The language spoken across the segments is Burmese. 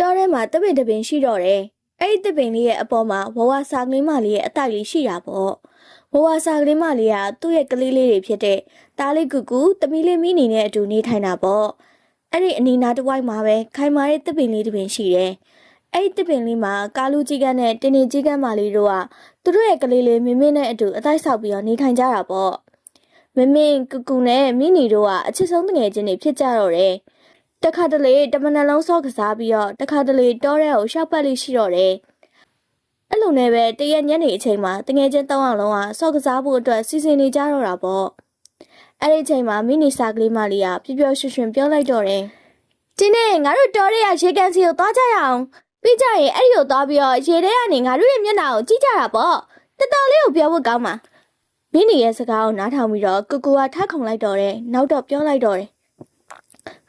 တောထဲမှာတပင်တပင်ရှိတော့တယ်အဲ့ဒီတပင်လေးရဲ့အပေါ်မှာဝဝစာကလေးမလေးရဲ့အတိုက်လေးရှိတာပေါ့ဝဝစာကလေးမလေးကသူ့ရဲ့ကလေးလေးတွေဖြစ်တဲ့တားလေးကူကူတမီးလေးမိနေနဲ့အတူနေထိုင်တာပေါ့အဲ့ဒီအနီနာတစ်ဝိုက်မှာပဲခိုင်မာတဲ့တပင်လေးတစ်ပင်ရှိတယ်အဲ့ဒီတပင်လေးမှာကာလူကြီးကန်းနဲ့တင်းနေကြီးကန်းမလေးတို့ကသူတို့ရဲ့ကလေးလေးမင်းမင်းနဲ့အတူအတိုက်ဆောက်ပြီးတော့နေထိုင်ကြတာပေါ့မင်းမင်းကူကူနဲ့မိနီတို့ကအချစ်ဆုံးတငယ်ချင်းတွေဖြစ်ကြတော့တယ် တခါတလေတမနက်လုံးစော့ကစားပြီးတော့တခါတလေတောထဲကိုရှောက်ပတ်လေးရှိတော့တယ်။အဲ့လိုနဲ့ပဲတရက်ညနေအချိန်မှာတငယ်ချင်းတောင်းအောင်လုံးကစော့ကစားဖို့အတွက်စီစဉ်နေကြတော့တာပေါ့။အဲ့ဒီအချိန်မှာမိနီစာကလေးမလေးကပြပြရွှင်ရွှင်ပြောလိုက်တော့တယ်။ဒီနေ့ငါတို့တောထဲကရေကန်စီကိုသွားကြရအောင်။ပြီးကြရင်အဲ့ဒီကိုသွားပြီးတော့ရေထဲကနေငါတို့ရဲ့မျက်နှာကိုကြည့်ကြတာပေါ့။တတော်လေးကိုပြောဖို့ကောင်းမှာ။မိနီရဲ့စကားကိုနားထောင်ပြီးတော့ကူကူကထခုန်လိုက်တော့တယ်။နောက်တော့ပြောလိုက်တော့တယ်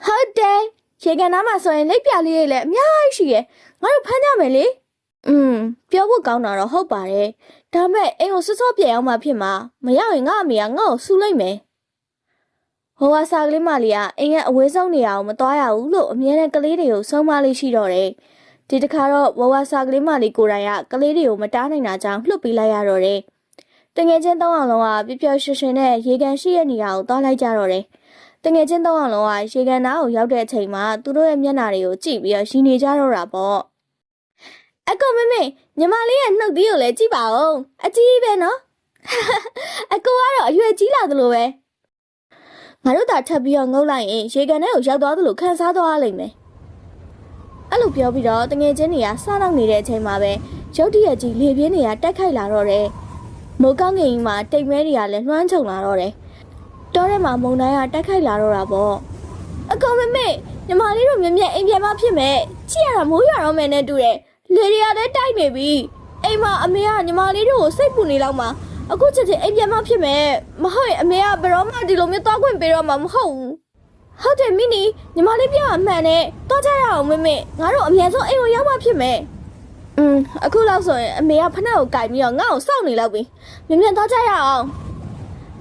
ဟုတ်တယ်ရေကန်သားမှာဆိုရင်လက်ပြလေးတွေလည်းအများကြီးရှိရယ်ငါတို့ဖမ်းကြမယ်လေอืมပြောဖို့ကောင်းတာတော့ဟုတ်ပါတယ်ဒါမဲ့အိမ်ကိုစောစောပြန်အောင်မှဖြစ်မှာမရောက်ရင်ငါအမေကငါ့ကိုဆူလိုက်မယ်ဟိုဝါစာကလေးမလေးကအိမ်ရဲ့အဝေးဆုံးနေရာကိုမသွားရဘူးလို့အမြဲတမ်းကလေးတွေကိုဆုံးမလေးရှိတော့တယ်ဒီတစ်ခါတော့ဝဝစာကလေးမလေးကိုယ်တိုင်ကကလေးတွေကိုမတားနိုင်တာကြောင့်လှုပ်ပေးလိုက်ရတော့တယ်တငယ်ချင်းတောင်းအောင်လုံးကပြပြရွှင်ရွှင်နဲ့ရေကန်ရှိတဲ့နေရာကိုသွားလိုက်ကြတော့တယ် တငယ်ချင်းသုံးအောင်လုံးကရေကန်သားကိုရောက်တဲ့အချိန်မှာသူတို့ရဲ့မျက်နှာတွေကိုကြည့်ပြီးတော့ရှင်နေကြတော့တာပေါ့အကောမမေညီမလေးရဲ့နှုတ်သီးကိုလည်းကြည့်ပါဦးအကြီးပဲနော်အကောကတော့အရွယ်ကြီးလာသလိုပဲငါတို့သာထပ်ပြီးတော့ငုတ်လိုက်ရင်ရေကန်ထဲကိုရောက်သွားသလိုခံစားသွားရလိမ့်မယ်အဲ့လိုပြောပြီးတော့တငယ်ချင်းတွေကစားတော့နေတဲ့အချိန်မှာပဲရုတ်တရက်ကြီးလေပြင်းတွေကတက်ခိုက်လာတော့တယ်မိုးကောင်းငင်ကြီးမှာတိတ်မဲတွေကလည်းလွှမ်းခြုံလာတော့တယ် တောထဲမှာမုံတိုင်းကတိုက်ခိုက်လာတော့တာပေါ့အကောင်မမေညီမလေးတို့မြင်မြင်အိမ်ပြန်မဖြစ်မဲ့ကြည့်ရတာမိုးရွာတော့မယ်နဲ့တူတယ်လေတွေကလည်းတိုက်နေပြီအိမ်မှာအမေကညီမလေးတို့ကိုစိတ်ပူနေလောက်မှာအခုချက်ချင်းအိမ်ပြန်မဖြစ်မဲ့မဟုတ်ရင်အမေကဘယ်တော့မှဒီလိုမျိုးသွားခွင့်ပေးတော့မှာမဟုတ်ဘူးဟုတ်တယ်မီနီညီမလေးပြောအမှန်နဲ့သွားကြရအောင်မမေငါတို့အမြန်ဆုံးအိမ်ကိုရောက်မှဖြစ်မယ်อืมအခုလောက်ဆိုရင်အမေကဖနှက်ကိုကြိုက်ပြီးတော့ငါ့ကိုစောင့်နေလောက်ပြီမြင်မြင်သွားကြရအောင်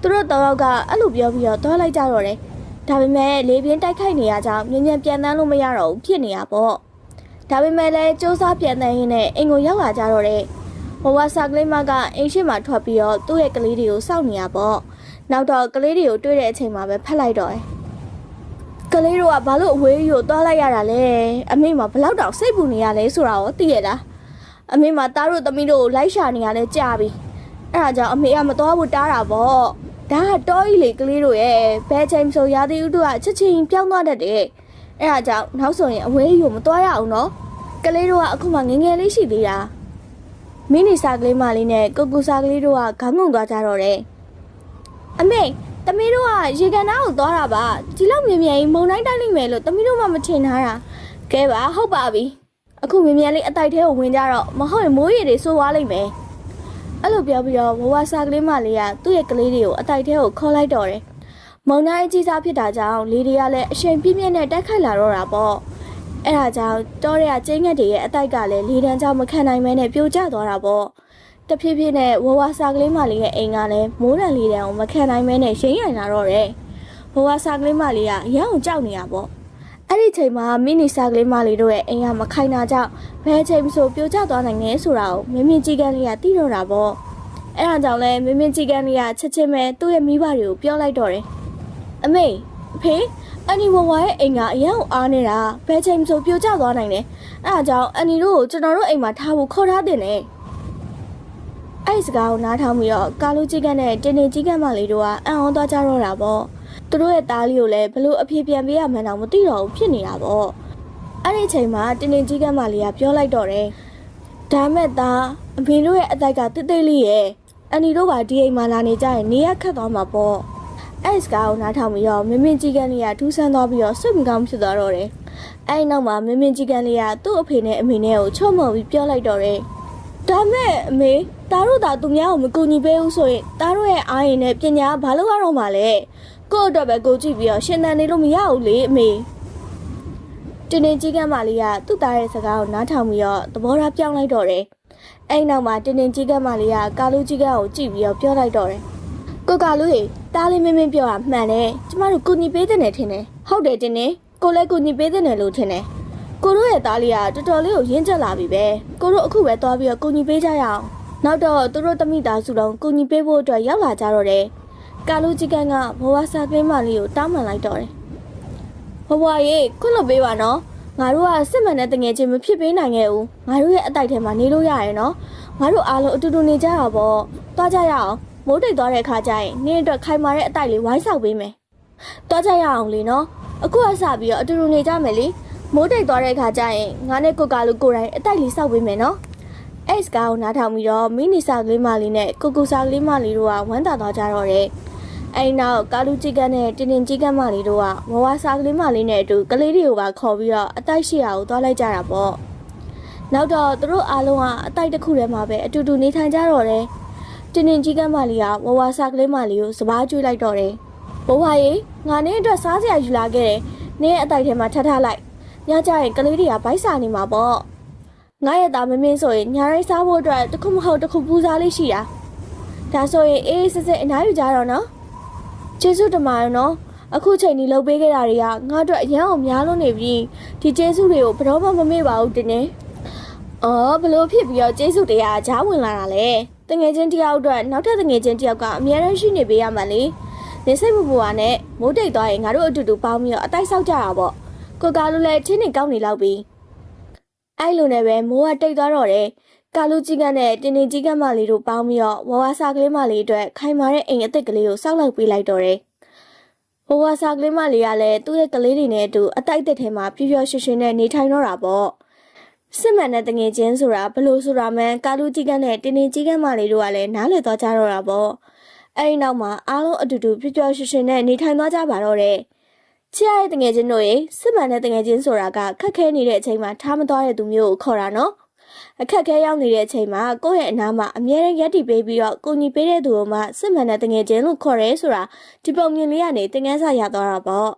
သူတို့တော့ယောက်ကအဲ့လိုပြောပြီးတော့သွားလိုက်ကြတော့တယ်။ဒါပေမဲ့လေပြင်းတိုက်ခိုက်နေရကြောင်းမြင်မြန်ပြန်တန်းလို့မရတော့ဘူးဖြစ်နေတာပေါ့။ဒါပေမဲ့လည်းစူးစမ်းပြန်တန်းရင်းနဲ့အိမ်ကိုရောက်လာကြတော့တယ်။ဘဝစာကလေးမကအိမ်ရှိမှထွက်ပြီးတော့သူ့ရဲ့ကလေးတွေကိုစောင့်နေရပေါ့။နောက်တော့ကလေးတွေကိုတွေ့တဲ့အချိန်မှာပဲဖက်လိုက်တော့တယ်။ကလေးတို့ကဘာလို့အဝေးကြီးကိုသွားလိုက်ရတာလဲ။အမေမဘလောက်တောင်စိတ်ပူနေရလဲဆိုတာကိုသိရလား။အမေမသားတို့သမီးတို့ကိုလိုက်ရှာနေရလဲကြာပြီ။အဲ့ဒါကြောင့်အမေကမတော်ဘူးတားတာပေါ့ ဒါကတောကြီးလေကလေးတို့ရဲ့ဘဲချိန်ဆိုရာသီဥတုကချက်ချင်းပြောင်းသွားတတ်တယ်အဲ့ဒါကြောင့်နောက်ဆိုရင်အဝေးကြီးကိုမတော်ရအောင်နော်ကလေးတို့ကအခုမှငယ်ငယ်လေးရှိသေးတာမင်းနီစာကလေးမလေးနဲ့ကိုကူစာကလေးတို့ကခေါင်းငုံသွားကြတော့တယ်အမေတမီးတို့ကရေကန်သားကိုသွားတာပါဒီလောက်မြင်မြန်ကြီးမုံတိုင်းတိုက်လိမ့်မယ်လို့တမီးတို့မှမထင်ထားတာကဲပါဟုတ်ပါပြီအခုမြင်မြန်လေးအတိုက်ထဲကိုဝင်ကြတော့မဟုတ်ရင်မိုးရေတွေစိုးသွားလိမ့်မယ် အဲ့လိုပြောပြီးတော့ဝဝစာကလေးမလေးကသူ့ရဲ့ကလေးတွေကိုအတိုက်ထဲကိုခေါ်လိုက်တော့တယ်။မုံတိုင်းအကြီးစားဖြစ်တာကြောင့်လေတွေကလည်းအရှိန်ပြင်းပြင်းနဲ့တိုက်ခိုက်လာတော့တာပေါ့။အဲ့ဒါကြောင့်တောရဲကကျင်းငတ်တွေရဲ့အတိုက်ကလည်းလေတန်းကြောင့်မခံနိုင်မဲနဲ့ပြိုကျသွားတာပေါ့။တဖြည်းဖြည်းနဲ့ဝဝစာကလေးမလေးရဲ့အိမ်ကလည်းမိုးရံလေတန်းကိုမခံနိုင်မဲနဲ့ရိမ့်ရိုင်လာတော့တယ်။ဝဝစာကလေးမလေးကအရန်ကိုကြောက်နေတာပေါ့။ အဲ့ဒီချိန်မှာမိနီစာကလေးမလေးတို့ရဲ့အိမ်ကမခိုင်တာကြောင့်ဘယ်အချိန်မှဆိုပြိုကျသွားနိုင်တယ်ဆိုတာကိုမင်းမင်းကြီးကန်းလေးကသိတော့တာပေါ့အဲ့ဒါကြောင့်လဲမင်းမင်းကြီးကန်းလေးကချက်ချင်းပဲသူ့ရဲ့မိဘတွေကိုပြောလိုက်တော့တယ်အမေအဖေအန်နီဝဝရဲ့အိမ်ကအရန်ကိုအားနေတာဘယ်အချိန်မှဆိုပြိုကျသွားနိုင်တယ်အဲ့ဒါကြောင့်အန်နီတို့ကိုကျွန်တော်တို့အိမ်မှာထားဖို့ခေါ်ထားတင်တယ်အဲ့ဒီစကားကိုနားထောင်ပြီးတော့ကာလူကြီးကန်းနဲ့တင်းတင်းကြီးကန်းမလေးတို့ကအံ့ဩသွားကြတော့တာပေါ့ သူတို့ရဲ့သားလေးကိုလည်းဘလို့အဖေပြန်ပေးရမှန်းတော့မသိတော့ဘူးဖြစ်နေတာပေါ့အဲ့ဒီအချိန်မှာတင်းတင်းကြီးကန်းမလေးကပြောလိုက်တော့တယ်။ဒါမဲ့သားအမေတို့ရဲ့အသက်ကတိတ်တိတ်လေးရဲ့အန်ဒီတို့ကဒီအိမ်မှာလာနေကြရင်နေရခတ်သွားမှာပေါ့။အဲ့ဒီစကားကိုနားထောင်ပြီးတော့မင်းမင်းကြီးကန်းလေးကထူးဆန်းသွားပြီးတော့စိတ်မကောင်းဖြစ်သွားတော့တယ်။အဲ့ဒီနောက်မှာမင်းမင်းကြီးကန်းလေးကသူ့အဖေနဲ့အမေနဲ့ကိုချော့မော်ပြီးပြောလိုက်တော့တယ်။ဒါမဲ့အမေသားတို့သာသူများကိုမကူညီပေးဘူးဆိုရင်သားတို့ရဲ့အားရင်နဲ့ပညာကဘာလို့ရတော့မှာလဲ။ ကို့အတွက်ပဲကိုကြည့်ပြီးတော့ရှင်သန်နေလို့မရဘူးလေအမေ။တင်းတင်းကြီးကန်းမလေးကသူ့သားရဲ့စကားကိုနားထောင်ပြီးတော့သဘောထားပြောင်းလိုက်တော့တယ်။အဲ့နောက်မှာတင်းတင်းကြီးကန်းမလေးကကာလူကြီးကန်းကိုကြည့်ပြီးတော့ပြောလိုက်တော့တယ်။ကိုကာလူရေတားလေးမင်းမင်းပြောတာမှန်တယ်။ကျမတို့ကုညီပေးတဲ့နယ်ထင်တယ်။ဟုတ်တယ်တင်းတင်းကိုလည်းကုညီပေးတဲ့နယ်လို့ထင်တယ်။ကိုတို့ရဲ့သားလေးကတော်တော်လေးကိုရင့်ကျက်လာပြီပဲကိုတို့အခုပဲသွားပြီးတော့ကုညီပေးကြရအောင်နောက်တော့သူတို့တမိသားစုလုံးကုညီပေးဖို့အတွက်ရောက်လာကြတော့တယ် ကာလူကြီးကန်ကဘဝစာကလေးမလေးကိုတောင်းပန်လိုက်တော့တယ်ဘဝရေခွင့်လွတ်ပေးပါနော်ငါတို့ကစစ်မှန်တဲ့တငယ်ချင်းမဖြစ်ပေးနိုင်ခဲ့ဘူးငါတို့ရဲ့အတိုက်ထဲမှာနေလို့ရရယ်နော်ငါတို့အားလုံးအတူတူနေကြတာပေါ့သွားကြရအောင်မိုးတိတ်သွားတဲ့အခါကျရင်နင်းအတွက်ခိုင်မာတဲ့အတိုက်လေးဝိုင်းဆောက်ပေးမယ်သွားကြရအောင်လေနော်အခုကစပြီးတော့အတူတူနေကြမယ်လေမိုးတိတ်သွားတဲ့အခါကျရင်ငါနဲ့ကိုကာလူကိုယ်တိုင်အတိုက်လေးစောက်ပေးမယ်နော်အဲ့စကားကိုနားထောင်ပြီးတော့မိနီစာကလေးမလေးနဲ့ကိုကိုစာကလေးမလေးတို့ကဝမ်းသာသွားကြတော့တယ် အဲ့နောက်ကာလူကြီးကန်းနဲ့တင်းတင်းကြီးကန်းမလေးတို့ကဝဝစာကလေးမလေးနဲ့အတူကလေးတွေကိုပါခေါ်ပြီးတော့အတိုက်ရှိရာကိုသွားလိုက်ကြတာပေါ့နောက်တော့သူတို့အားလုံးကအတိုက်တစ်ခုထဲမှာပဲအတူတူနေထိုင်ကြတော့တယ်တင်းတင်းကြီးကန်းမလေးကဝဝစာကလေးမလေးကိုစပားကျွေးလိုက်တော့တယ်ဘဝရေငါနဲ့အတွက်စားစရာယူလာခဲ့တယ်နင်းရဲ့အတိုက်ထဲမှာထပ်ထားလိုက်ညကြရင်ကလေးတွေကဗိုက်စာနေမှာပေါ့ငါရဲ့သားမမင်းဆိုရင်ညာရိုင်းစားဖို့အတွက်တစ်ခုမဟုတ်တစ်ခုပူစားလေးရှိတာဒါဆိုရင်အေးအေးစစ်စစ်အနားယူကြတော့နော် ကျေးဇူးတင်ပါတယ်နော်အခုချိန်ဒီလှုပ်ပေးခဲ့တာတွေကငါတို့အရန်အောင်များလို့နေပြီဒီကျေးဇူးတွေကိုဘယ်တော့မှမမေ့ပါဘူးတင်းနေအော်ဘလို့ဖြစ်ပြီးတော့ကျေးဇူးတရားကြားဝင်လာတာလေတငယ်ချင်းတယောက်အတွက်နောက်ထပ်တငယ်ချင်းတယောက်ကအများရန်ရှိနေပေးရမှာလေနေစိတ်မပူပါနဲ့မိုးတိတ်သွားရင်ငါတို့အတူတူပေါင်းပြီးတော့အတိုက်ဆောက်ကြတာပေါ့ကိုကာလူလည်းချင်းနေကောင်းနေလောက်ပြီအဲ့လိုနဲ့ပဲမိုးကတိတ်သွားတော့တယ် ကာလူကြီးကန်းနဲ့တင်းတင်းကြီးကန်းမလေးတို့ပေါင်းပြီးတော့ဝဝစာကလေးမလေးအတွက်ခိုင်မာတဲ့အိမ်အစ်စ်ကလေးကိုစောက်လိုက်ပေးလိုက်တော့တယ်ဝဝစာကလေးမလေးကလည်းသူ့ရဲ့ကလေးတွေနဲ့အတူအတိုက်အသက်ထဲမှာပြည့်ပြည့်ရွှင်ရွှင်နဲ့နေထိုင်တော့တာပေါ့စစ်မှန်တဲ့တငယ်ချင်းဆိုတာဘလို့ဆိုတာမှန်ကာလူကြီးကန်းနဲ့တင်းတင်းကြီးကန်းမလေးတို့ကလည်းနားလည်သွားကြတော့တာပေါ့အဲ့ဒီနောက်မှာအားလုံးအတူတူပြည့်ပြည့်ရွှင်ရွှင်နဲ့နေထိုင်သွားကြပါတော့တယ်ချစ်ရတဲ့တငယ်ချင်းတို့ရေစစ်မှန်တဲ့တငယ်ချင်းဆိုတာကခက်ခဲနေတဲ့အချိန်မှာထားမသွားတဲ့သူမျိုးကိုခေါ်တာနော် အခက်ခဲရောက်နေတဲ့အချိန်မှာကိုယ့်ရဲ့အနားမှာအမြဲတမ်းရက်တည်ပေးပြီးတော့ကိုညီပေးတဲ့သူကိုမှစစ်မှန်တဲ့တငယ်ချင်းလို့ခေါ်ရဲဆိုတာဒီပုံမြင်လေးကနေတင်ငန်းစာရသွားတာပေါ့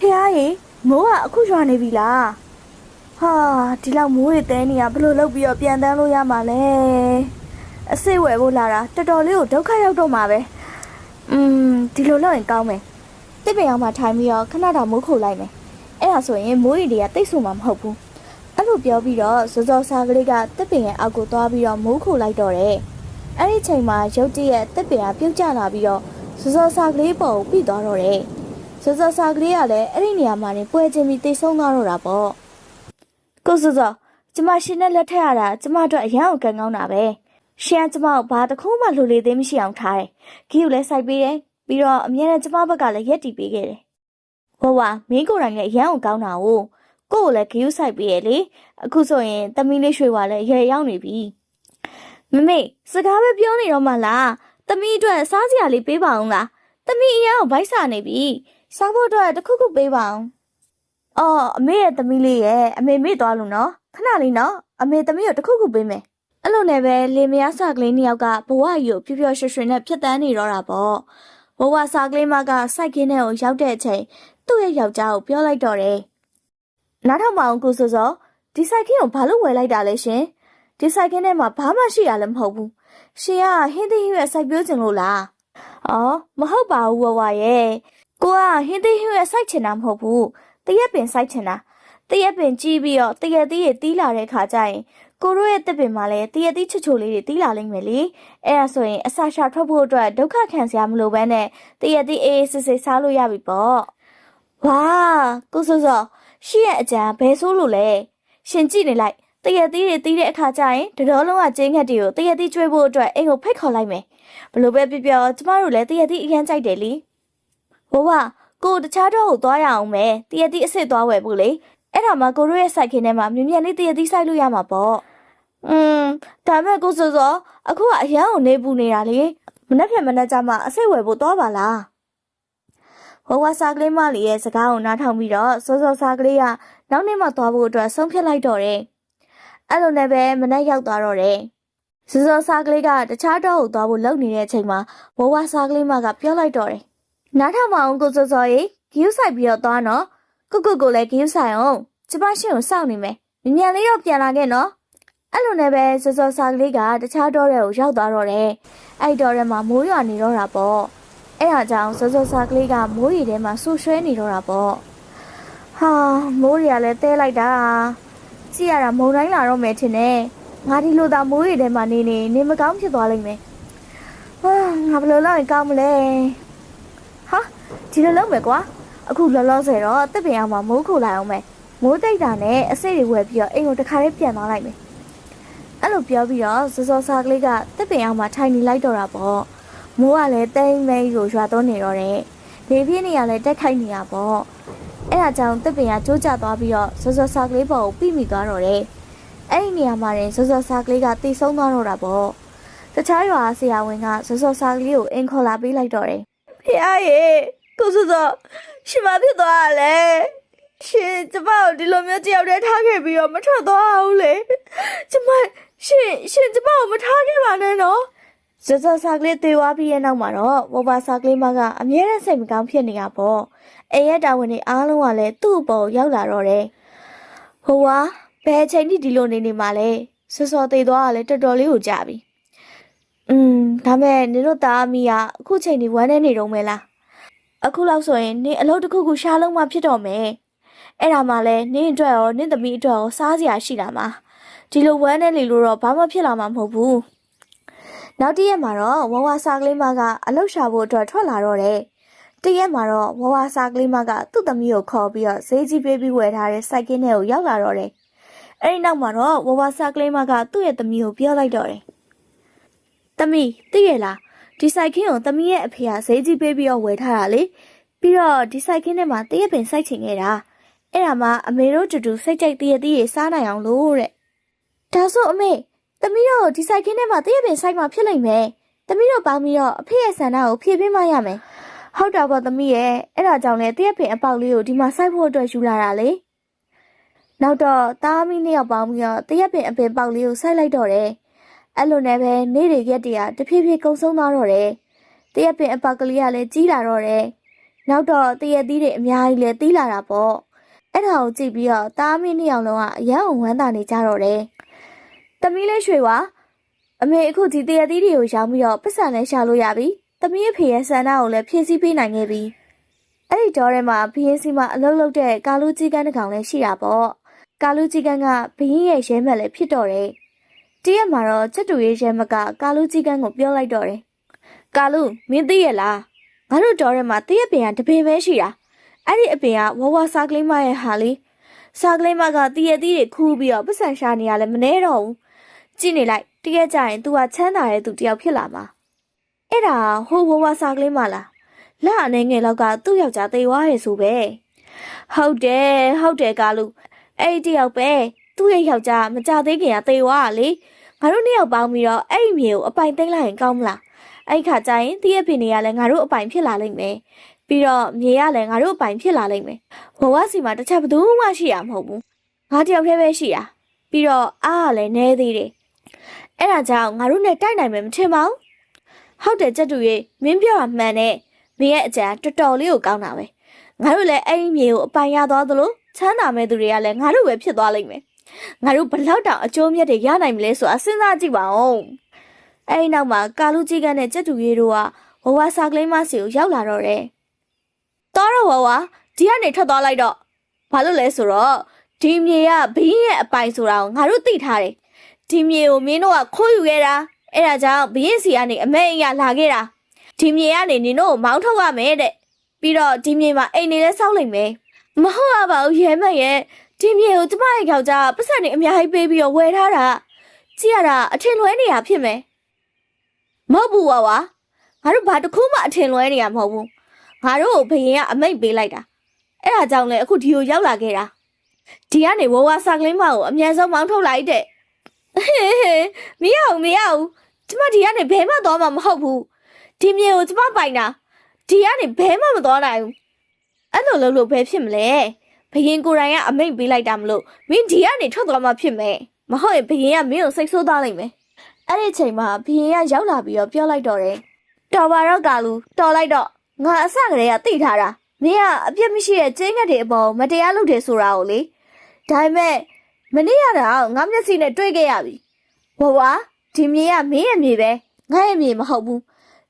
ဖះရေမိုးကအခုရွာနေပြီလားဟာဒီလောက်မိုးတွေတဲနေရဘယ်လိုလုပ်ပြီးတော့ပြန်တန်းလို့ရမှာလဲအစိတ်ဝယ်ဖို့လာတာတော်တော်လေးကိုဒုက္ခရောက်တော့မှာပဲอืมဒီလိုလုပ်ရင်ကောင်းမယ် တစ်ပင်အောင်မှထိုင်ပြီးတော့ခဏတောင်မိုးခုတ်လိုက်မယ်အဲ့ဒါဆိုရင်မိုးရီတွေကတိတ်ဆုံမှာမဟုတ်ဘူးအဲ့လိုပြောပြီးတော့စောစောစားကလေးကတစ်ပင်ရဲ့အောက်ကိုသွားပြီးတော့မိုးခုတ်လိုက်တော့တယ်အဲ့ဒီချိန်မှာရုတ်တရက်တစ်ပင်ကပြုတ်ကျလာပြီးတော့စောစောစားကလေးပေါ်ကိုပြီးသွားတော့တယ်စောစောစားကလေးကလည်းအဲ့ဒီနေရာမှာနေပွဲချင်းပြီးတိတ်ဆုံးသွားတော့တာပေါ့ကိုစောစောကျမရှင်နဲ့လက်ထက်ရတာကျမတို့အရန်အောင်ကန်ကောင်းတာပဲရှင်ကကျမကိုဘာတစ်ခုမှလှူလေသေးမရှိအောင်ထားတယ်။ဂီကိုလည်းစိုက်ပေးတယ်။ ပြီးတော့အမြဲတမ်းကျမဘက်ကလည်းရက်တီပေးခဲ့တယ်။ဟောဝါမင်းကိုယ်တိုင်လည်းအရန်အောင်ကောင်းတာ哦။ကို့ကိုလည်းဂီကိုစိုက်ပေးရလေ။အခုဆိုရင်သမီးလေးရွှေဝါလည်းရေရောက်နေပြီ။မမေစကားပဲပြောနေတော့မှလား။သမီးအတွက်စားစရာလေးပေးပါအောင်လား။သမီးအရန်ကိုဗိုက်စာနေပြီ။စားဖို့အတွက်တစ်ခုခုပေးပါအောင်။အော်အမေရဲ့သမီးလေးရဲ့အမေမေ့သွားလို့နော်။ခဏလေးနော်။အမေသမီးကိုတစ်ခုခုပေးမယ်။အဲ့လိုနဲ့ပဲလေမယားစာကလေးနှစ်ယောက်ကဘဝကြီးကိုပျော်ပျော်ရွှင်ရွှင်နဲ့ဖြတ်တန်းနေတော့တာပေါ့ ဘဝစာကလေးမကစိုက်ကင်းထဲကိုရောက်တဲ့အချိန်သူ့ရဲ့ယောက်ျားကိုပြောလိုက်တော့တယ်နားထောင်ပါအောင်ကိုစိုးစောဒီစိုက်ကင်းကိုဘာလို့ဝယ်လိုက်တာလဲရှင်ဒီစိုက်ကင်းထဲမှာဘာမှရှိရလည်းမဟုတ်ဘူးရှင်ကဟင်းသီးဟင်းရွက်စိုက်ပျိုးခြင်းလို့လားအော်မဟုတ်ပါဘူးဝဝရဲ့ကိုကဟင်းသီးဟင်းရွက်စိုက်ချင်တာမဟုတ်ဘူးတရက်ပင်စိုက်ချင်တာတရက်ပင်ကြီးပြီးတော့တရက်သီးတွေတီးလာတဲ့ခါကျရင် ကိုတို့ရဲ့တစ်ပင်မှာလည်းတရတိချွတ်ချိုလေးတွေတီးလာလိမ့်မယ်လေအဲ့ဒါဆိုရင်အစာရှာထွက်ဖို့အတွက်ဒုက္ခခံစရာမလိုဘဲနဲ့တရတိအေးအေးစစ်စစ်စားလို့ရပြီပေါ့ဝါကိုစိုးစောရှင့်ရဲ့အကြံဘယ်ဆိုးလို့လဲရှင်ကြည့်နေလိုက်တရတိတွေတီးတဲ့အခါကျရင်တတော်လုံးကကျင်းငတ်တွေကိုတရတိကျွေးဖို့အတွက်အိမ်ကိုဖိတ်ခေါ်လိုက်မယ်ဘလို့ပဲပြောပြောကျမတို့လည်းတရတိအရင်ကြိုက်တယ်လीဝဝကိုတခြားတော့ကိုသွားရအောင်မယ်တရတိအစ်စ်သွားဝယ်ဖို့လေအဲ့ဒါမှကိုတို့ရဲ့စိုက်ခင်းထဲမှာမြင်မြန်လေးတရတိစိုက်လို့ရမှာပေါ့ อืมဒါမဲ့ကိုစိုးစောအခုကအရန်ကိုနေပူနေတာလေမနေ့ဖြန်မနေ့ကျမှအစိတ်ဝယ်ဖို့တော့ပါလားဝဝစားကလေးမလေးရဲ့စကားကိုနားထောင်ပြီးတော့စိုးစောစားကလေးကနောက်နေ့မှသွားဖို့အတွက်ဆုံးဖြတ်လိုက်တော့တယ်အဲ့လိုနဲ့ပဲမနေ့ရောက်သွားတော့တယ်စိုးစောစားကလေးကတခြားတော့ကိုသွားဖို့လုပ်နေတဲ့အချိန်မှာဝဝစားကလေးမကပြောလိုက်တော့တယ်နားထောင်မအောင်ကိုစိုးစောရေဂီးဆိုင်ပြီးတော့သွားနော်ကုတ်ကုတ်ကိုလည်းဂီးဆိုင်အောင်ကျမရှင်ကိုစောင့်နေမယ်မြန်မြန်လေးတော့ပြန်လာခဲ့နော် အဲ့လိုနဲ့ပဲစောစောစာကလေးကတခြားတော့တဲ့ကိုရောက်သွားတော့တယ်။အဲ့တော့ထဲမှာမိုးရွာနေတော့တာပေါ့။အဲ့ဒါကြောင့်စောစောစားကလေးကမိုးရီထဲမှာဆူရွှဲနေတော့တာပေါ့ဟာမိုးရီကလည်းတဲလိုက်တာကြည့်ရတာမုံတိုင်းလာတော့မယ်ထင်တယ်ငါဒီလိုသာမိုးရီထဲမှာနေနေနေမကောင်းဖြစ်သွားလိမ့်မယ်ဟာငါဘယ်လိုလုပ်ရင်ကောင်းမလဲဟာဒီလိုလုပ်မယ်ကွာအခုလောလောဆယ်တော့တစ်ပင်အောင်မှာမိုးခိုလိုက်အောင်မယ်မိုးတိတ်တာနဲ့အစိတ်တွေဝယ်ပြီးတော့အိမ်ကိုတစ်ခါလေးပြန်သွားလိုက်မယ်အဲ့ လိုပြောပြီးတော့စောစောစားကလေးကတစ်ပင်အောင်မှာထိုင်နေလိုက်တော့တာပေါ့မိုးကလည်းတိမ်မိန်ကိုရွာတော့နေတော့တယ်။လေပြင်းနေရလဲတက်ခိုက်နေရပေါ့။အဲ့ဒါကြောင့်တစ်ပင်ကကျိုးကျသွားပြီးတော့စောစောစားကလေးပေါ်ကိုပြိမိသွားတော့တယ်။အဲ့ဒီနေရာမှာရင်စောစောစားကလေးကတိတ်ဆုံးသွားတော့တာပေါ့။တခြားရွာဆရာဝန်ကစောစောစားကလေးကိုအင်ခေါ်လာပေးလိုက်တော့တယ်။ဖေရေကိုစောစောရှင်မဖြစ်သွားရလဲ။ရှင်ကျမကိုဒီလိုမျိုးတယောက်တည်းထားခဲ့ပြီးတော့မထွက်သွားဘူးလေ။ကျမ ရှင်ရှင်ကျမကိုမထားခဲ့ပါနဲ့နော်။ဇဇဆာကလေးတေဝါပြီးရဲ့နောက်မှာတော့ဝဘာဆာကလေးမကအမြဲတမ်းစိတ်မကောင်းဖြစ်နေတာပေါ့။အိမ်ရဲ့တာဝန်တွေအားလုံးကလည်းသူ့အပေါ်ရောက်လာတော့တယ်။ဟိုဝါဘယ်အချိန်ထိဒီလိုနေနေမှာလဲ။စောစောသေးသွားကလည်းတော်တော်လေးကိုကြာပြီ။อืมဒါမဲ့နင်တို့သားအမိကအခုချိန်ဒီဝမ်းနေနေတော့မဲလား။အခုလောက်ဆိုရင်နင်အလုပ်တစ်ခုခုရှားလုံးမှဖြစ်တော့မယ်။အဲ့ဒါမှလည်းနင်အတွက်ရောနင်သမီးအတွက်ရောစားစရာရှိလာမှာ။ ဒီလိုဝမ်းနေလေလို့တော့ဘာမှဖြစ်လာမှာမဟုတ်ဘူး။နောက်တစ်ရက်မှာတော့ဝဝစာကလေးမကအလုတ်ရှာဖို့အတွက်ထွက်လာတော့တယ်။တစ်ရက်မှာတော့ဝဝစာကလေးမကသူ့သမီးကိုခေါ်ပြီးတော့ဈေးကြီးပေးပြီးဝယ်ထားတဲ့စိုက်ကင်းထဲကိုရောက်လာတော့တယ်။အဲဒီနောက်မှာတော့ဝဝစာကလေးမကသူ့ရဲ့သမီးကိုပြောလိုက်တော့တယ်။သမီးသိရလားဒီစိုက်ကင်းကိုသမီးရဲ့အဖေကဈေးကြီးပေးပြီးတော့ဝယ်ထားတာလေ။ပြီးတော့ဒီစိုက်ကင်းထဲမှာတရက်ပင်စိုက်ချင်ခဲ့တာ။အဲ့ဒါမှအမေတို့တူတူစိတ်ကြိုက်တရက်တည်းရေစားနိုင်အောင်လို့တဲ့။ ဒါဆိုအမေသမီးတို့ဒီဆိုင်ခင်းထဲမှာတည့်ရပင်ဆိုင်မှာဖြစ်လိမ့်မယ်။သမီးတို့ပေါင်းပြီးတော့အဖေရဲ့ဆန္ဒကိုဖြည့်ပေးမှရမယ်။ဟုတ်တာပေါ့သမီးရဲ့အဲ့ဒါကြောင့်လေတည့်ရပင်အပေါက်လေးကိုဒီမှာစိုက်ဖို့အတွက်ယူလာတာလေ။နောက်တော့တားမီနှစ်ယောက်ပေါင်းပြီးတော့တည့်ရပင်အပင်ပေါက်လေးကိုစိုက်လိုက်တော့တယ်။အဲ့လိုနဲ့ပဲနေ့တွေရက်တွေကတဖြည်းဖြည်းကုံဆုံးသွားတော့တယ်။တည့်ရပင်အပေါက်ကလေးကလည်းကြီးလာတော့တယ်။နောက်တော့တည့်ရသီးတွေအများကြီးလည်းတီးလာတာပေါ့။အဲ့ဒါကိုကြည့်ပြီးတော့တားမီနှစ်ယောက်လုံးကအရန်အောင်ဝမ်းသာနေကြတော့တယ်။ သမီးလေးရွှေဝါအမေအခုဒီတရသီးတွေကိုရောင်းပြီးတော့ပတ်စံနဲ့ရှာလို့ရပြီ။သမီးအဖေရဲ့ဆန္ဒကိုလည်းဖြည့်ဆည်းပေးနိုင်ခဲ့ပြီ။အဲ့ဒီတော့ထဲမှာဘရင်စီမအလုပ်လုပ်တဲ့ကာလူကြီးကန်းတစ်ကောင်လည်းရှိတာပေါ့။ကာလူကြီးကန်းကဘရင်ရဲ့ရဲမက်လည်းဖြစ်တော့တယ်။တရက်မှာတော့ချက်တူရဲ့ရဲမက်ကကာလူကြီးကန်းကိုပြောလိုက်တော့တယ်။ကာလူမင်းသိရဲ့လား။ငါတို့တော်ထဲမှာတရက်ပင်ကတပင်ပဲရှိတာ။အဲ့ဒီအပင်ကဝဝစာကလေးမရဲ့ဟာလေး။စာကလေးမကတရက်သီးတွေခူးပြီးတော့ပတ်စံရှာနေရလဲမနှဲတော့ဘူး။ ကြည့်နေလိုက်တကယ်ကြရင် तू ကချမ်းသာတဲ့သူတယောက်ဖြစ်လာမှာအဲ့ဒါဟိုဘဝစားကလေးမလားလက်အနေငယ်လောက်ကသူ့ယောက်ျားသေသွားရဲ့ဆိုပဲဟုတ်တယ်ဟုတ်တယ်ကာလူအဲ့ဒီတယောက်ပဲသူ့ရဲ့ယောက်ျားမကြသေးခင်ကသေသွားတာလေငါတို့နှစ်ယောက်ပေါင်းပြီးတော့အဲ့ဒီမြေကိုအပိုင်သိမ်းလိုက်ရင်ကောင်းမလားအဲ့ဒီခါကျရင်တည့်ရဲ့ဖေနေကလည်းငါတို့အပိုင်ဖြစ်လာလိမ့်မယ်ပြီးတော့မြေကလည်းငါတို့အပိုင်ဖြစ်လာလိမ့်မယ်ဘဝစီမှာတစ်ချက်ဘယ်သူမှရှိရမှာမဟုတ်ဘူးငါတယောက်တည်းပဲရှိတာပြီးတော့အားကလည်းနဲသေးတယ် အဲ့ဒါကြောင့်ငါတို့နဲ့တိုက်နိုင်မယ်မထင်ပါဘူးဟုတ်တယ်ကြက်တူရေမင်းပြောတာမှန်တယ်မင်းရဲ့အကြံတော်တော်လေးကိုကောင်းတာပဲငါတို့လည်းအဲ့ဒီမြေကိုအပိုင်ရသွားသလိုချမ်းသာမဲ့သူတွေကလည်းငါတို့ပဲဖြစ်သွားလိမ့်မယ်ငါတို့ဘလောက်တောင်အကျိုးမြတ်တွေရနိုင်မလဲဆိုတာစဉ်းစားကြည့်ပါဦးအဲ့ဒီနောက်မှာကာလူကြီးကန်းနဲ့ကြက်တူရေတို့ကဝဝစာကလေးမစီကိုရောက်လာတော့တယ်တော်တော့ဝဝဒီကနေထွက်သွားလိုက်တော့ဘာလို့လဲဆိုတော့ဒီမြေကဘင်းရဲ့အပိုင်ဆိုတာကိုငါတို့သိထားတယ် ဒီမြေကိုမင်းတို့ကခိုးယူခဲ့တာအဲ့ဒါကြောင့်ဘရင်စီကနေအမဲအင်ရလာခဲ့တာဒီမြေကနေနင်တို့ကိုမောင်းထုတ်ရမယ်တဲ့ပြီးတော့ဒီမြေမှာအိမ်နေလဲစောက်လိုက်မယ်မဟုတ်ရပါဘူးရဲမက်ရဲ့ဒီမြေကိုကျမရဲ့ယောက်ျားပတ်စံနေအများကြီးပေးပြီးတော့ဝယ်ထားတာကြည့်ရတာအထင်လွဲနေရဖြစ်မယ်မဟုတ်ဘူးဝါဝါငါတို့ဘာတစ်ခုမှအထင်လွဲနေရမဟုတ်ဘူးငါတို့ကိုဘရင်ကအမိတ်ပေးလိုက်တာအဲ့ဒါကြောင့်လေအခုဒီကိုရောက်လာခဲ့တာဒီကနေဝဝစာကလေးမကိုအမြန်ဆုံးမောင်းထုတ်လိုက်တဲ့ဟေးဟေး မရအောင်မရအောင်ကျမဒီကနေဘဲမှသွားမှာမဟုတ်ဘူးဒီမြေကိုကျမပိုင်တာဒီကနေဘဲမှမသွားနိုင်ဘူးအဲ့လိုလုပ်လို့ဘယ်ဖြစ်မလဲဘရင်ကိုယ်တိုင်ကအမိတ်ပေးလိုက်တာမလို့မင်းဒီကနေထွက်သွားမှာဖြစ်မယ်မဟုတ်ရင်ဘရင်ကမင်းကိုစိတ်ဆိုးသွားလိမ့်မယ်အဲ့ဒီအချိန်မှာဘရင်ကရောက်လာပြီးတော့ပြောလိုက်တော့တယ်တော်ပါတော့ကာလူတော်လိုက်တော့ငါအစကတည်းကသိထားတာမင်းကအပြစ်မရှိတဲ့ကျင်းငတ်တွေအပေါ်မတရားလုပ်တယ်ဆိုတာကိုလေဒါပေမဲ့ မနေ့ရတာငါမျက်စိနဲ့တွေ့ခဲ့ရပြီ။ဘဝဒီမြေကမင်းရဲ့မြေပဲငါရဲ့မြေမဟုတ်ဘူး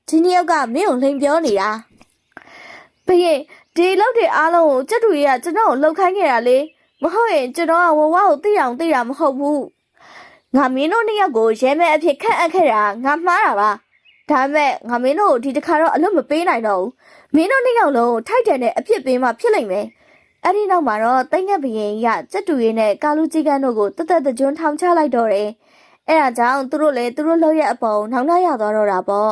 ဒီနှစ်ယောက်ကမင်းကိုလိန်ပြောနေတာဘရင်ဒီလောက်တွေအားလုံးကိုကျက်တူကြီးကကျွန်တော်ကိုလှုပ်ခိုင်းခဲ့တာလေမဟုတ်ရင်ကျွန်တော်ကဝဝကိုသိအောင်သိတာမဟုတ်ဘူးငါမင်းတို့နှစ်ယောက်ကိုရဲမဲ့အဖြစ်ခန့်အပ်ခဲ့တာငါမှားတာပါဒါပေမဲ့ငါမင်းတို့ကိုဒီတစ်ခါတော့အလွတ်မပေးနိုင်တော့ဘူးမင်းတို့နှစ်ယောက်လုံးကိုထိုက်တယ်နဲ့အဖြစ်ပေးမှဖြစ်လိမ့်မယ် အဲ့ဒီနောက်မှာတော့တိတ်ငက်ဘရင်ကြီးကကျက်တူကြီးနဲ့ကာလူကြီးကန်းတို့ကိုတသက်တကြွန်းထောင်ချလိုက်တော့တယ်အဲ့ဒါကြောင့်သူတို့လည်းသူတို့လောက်ရဲ့အပေါ်နောက်နောက်ရသွားတော့တာပေါ့